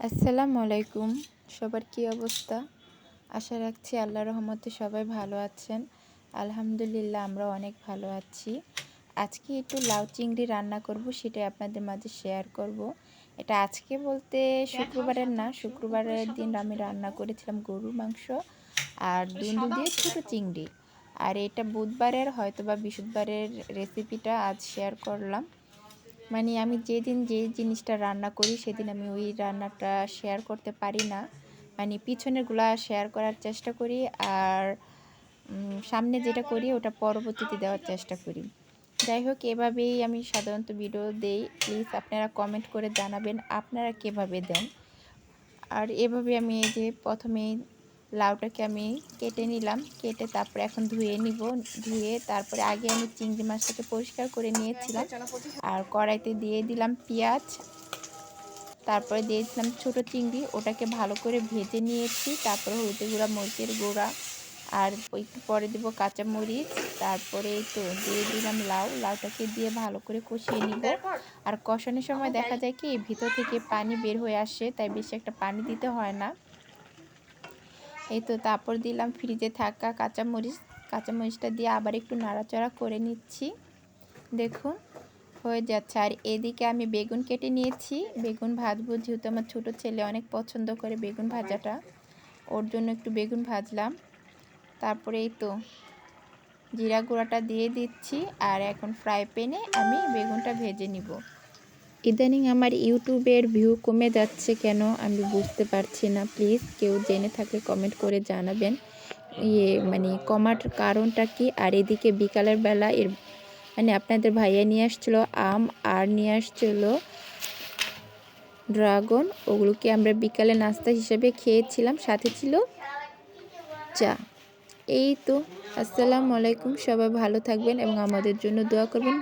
আসসালামু আলাইকুম। সবার কি অবস্থা? আশা রাখছি আল্লাহ রহমতে সবাই ভালো আছেন। আলহামদুলিল্লাহ, আমরা অনেক ভালো আছি। আজকে একটু লাউ চিংড়ি রান্না করব, সেটাই আপনাদের মাঝে শেয়ার করব। এটা আজকে বলতে শুক্রবারের না, শুক্রবারের দিন আমি রান্না করেছিলাম গরুর মাংস আর দুন্দু দিয়ে ছোটো চিংড়ি। আর এটা বুধবারের হয়তো বা বৃহস্পতিবারের রেসিপিটা আজ শেয়ার করলাম। মানে আমি যেদিন যে জিনিসটা রান্না করি, সেদিন আমি ওই রান্নাটা শেয়ার করতে পারি না। মানে পিছনেরগুলা শেয়ার করার চেষ্টা করি আর সামনে যেটা করি ওটা পরবর্তীতে দেওয়ার চেষ্টা করি। যাই হোক, এভাবেই আমি সাধারণত ভিডিও দেই। প্লিজ আপনারা কমেন্ট করে জানাবেন আপনারা কীভাবে দেন। আর এভাবে আমি এই যে প্রথমেই লাউটাকে আমি কেটে নিলাম, কেটে তারপরে এখন ধুয়ে নিব, ধুয়ে তারপরে আগে আমি চিংড়ি মাছটাকে পরিষ্কার করে নিয়েছিলাম। আর কড়াইতে দিয়ে দিলাম পেঁয়াজ, তারপরে দিয়েছিলাম ছোটো চিংড়ি, ওটাকে ভালো করে ভেজে নিয়েছি, তারপরে হলুদের গুঁড়া, মরিচের গুঁড়া, আর একটু পরে দেবো কাঁচামরিচ তারপরে তো দিয়ে দিলাম লাউ, লাউটাকে দিয়ে ভালো করে কষিয়ে নিব। আর কষানোর সময় দেখা যায় কি, ভিতর থেকে পানি বের হয়ে আসে, তাই বেশি একটা পানি দিতে হয় না। এই তো তারপর দিলাম ফ্রিজে থাকা কাঁচামরিচ। কাঁচামরিচটা দিয়ে আবার একটু নাড়াচাড়া করে নিচ্ছি। দেখুন, হয়ে যাচ্ছে। আর এদিকে আমি বেগুন কেটে নিয়েছি। বেগুন ভাজবো, যেহেতু আমার ছোটো ছেলে অনেক পছন্দ করে বেগুন ভাজাটা। ওর জন্য একটু বেগুন ভাজলাম। তারপরে এই তো জিরা গুঁড়াটা দিয়ে দিচ্ছি। আর এখন ফ্রাই প্যানে আমি বেগুনটা ভেজে নিব। ইদানিং আমার ইউটিউবের ভিউ কমে যাচ্ছে কেন আমি বুঝতে পারছি না। প্লিজ কেউ জেনে থাকলে কমেন্ট করে জানাবেন। ইয়ে মানে কমার কারণটা কি? আর এদিকে বিকালের বেলা এর মানে আপনাদের ভাইয়া নিয়ে আসছিল আম, আর নিয়ে আসছিল ড্রাগন। ওগুলোকে আমরা বিকালে নাস্তা হিসেবে খেয়েছিলাম, সাথে ছিল চা। এই তো, আসসালামু আলাইকুম। সবাই ভালো থাকবেন এবং আমাদের জন্য দোয়া করবেন।